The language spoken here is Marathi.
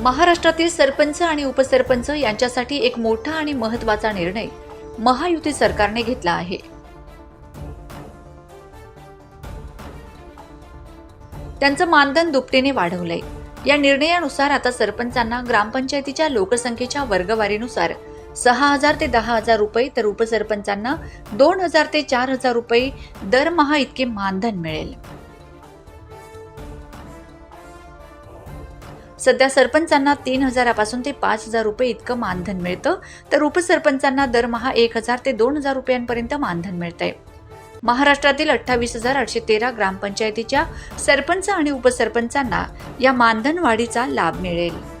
महाराष्ट्रातील सरपंच आणि उपसरपंच यांच्यासाठी एक मोठा आणि महत्त्वाचा निर्णय महायुती सरकारने घेतला आहे. त्यांचं मानधन दुपटीने वाढवलंय. या निर्णयानुसार आता सरपंचांना ग्रामपंचायतीच्या लोकसंख्येच्या वर्गवारीनुसार सहा हजार ते दहा हजार रुपये तर उपसरपंचांना दोन हजार ते चार हजार रुपये दरमहा इतके मानधन मिळेल. सध्या सरपंचांना तीन हजारापासून ते पाच हजार रुपये इतकं मानधन मिळतं. तर उपसरपंचांना दरमहा एक हजार ते दोन हजार रुपयांपर्यंत मानधन मिळतंय. महाराष्ट्रातील अठ्ठावीस हजार आठशे तेरा ग्रामपंचायतीच्या सरपंच आणि उपसरपंचांना या मानधन वाढीचा लाभ मिळेल.